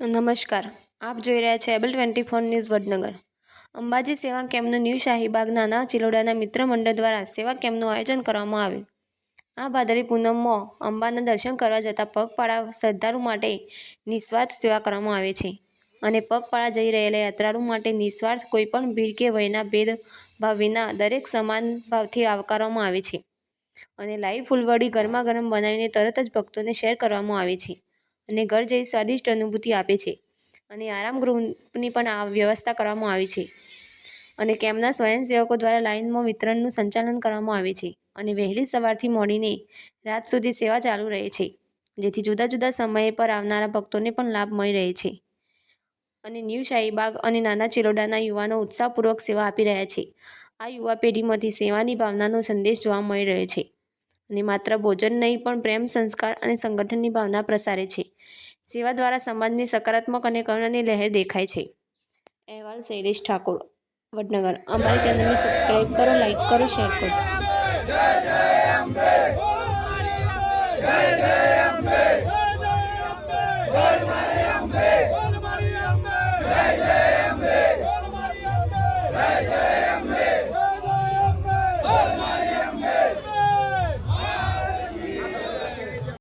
નમસ્કાર. આપ જોઈ રહ્યા છો able twenty four news Vadnagar. Ambaji સેવા કેમ્પનું ન્યૂ શાહીબાગ નાના ચિલોડાના મિત્ર મંડળ દ્વારા સેવા કેમ્પનું આયોજન કરવામાં આવ્યું. આ ભાદરી પૂનમમાં અંબાના દર્શન કરવા જતા પગપાળા શ્રદ્ધાળુ માટે નિસ્વાર્થ સેવા કરવામાં આવે છે અને પગપાળા જઈ રહેલા યાત્રાળુ માટે નિસ્વાર્થ કોઈપણ ભીડ કે વયના ભેદભાવ વિના દરેક સમાન ભાવથી આવકારવામાં આવે છે અને લાઈવ ફૂલવડી ગરમા ગરમ બનાવીને તરત જ ભક્તોને શેર કરવામાં આવે છે. અને ઘર જેવી સ્વાદિષ્ટ અનુભૂતિ આપે છે. અને આરામ ગૃહની પણ આ વ્યવસ્થા કરવામાં આવી છે. અને કેમ્પના સ્વયંસેવકો દ્વારા લાઇનમાં વિતરણનું સંચાલન કરવામાં આવે છે. અને વહેલી સવારથી મોડીને રાત સુધી સેવા ચાલુ રહે છે. જેથી જુદા જુદા સમયે પર આવનારા ભક્તોને પણ લાભ મળી રહે છે. અને ન્યૂ શાહીબાગ અને નાના ચિલોડાના યુવાનો ઉત્સાહપૂર્વક સેવા આપી રહ્યા છે. આ યુવા પેઢીમાંથી સેવાની ભાવનાનો સંદેશ જોવા મળી રહ્યો છે. અને માત્ર ભોજન નહીં પણ પ્રેમ સંસ્કાર અને સંગઠનની ભાવના પ્રસારે છે. સેવા દ્વારા સમાજની સકારાત્મક અને કરુણાની લહેર દેખાય છે. અહેવાલ શૈલેષ ઠાકોર, વડનગર. અમારી ચેનલને સબસ્ક્રાઈબ કરો લાઈક કરો શેર કરો. જય જય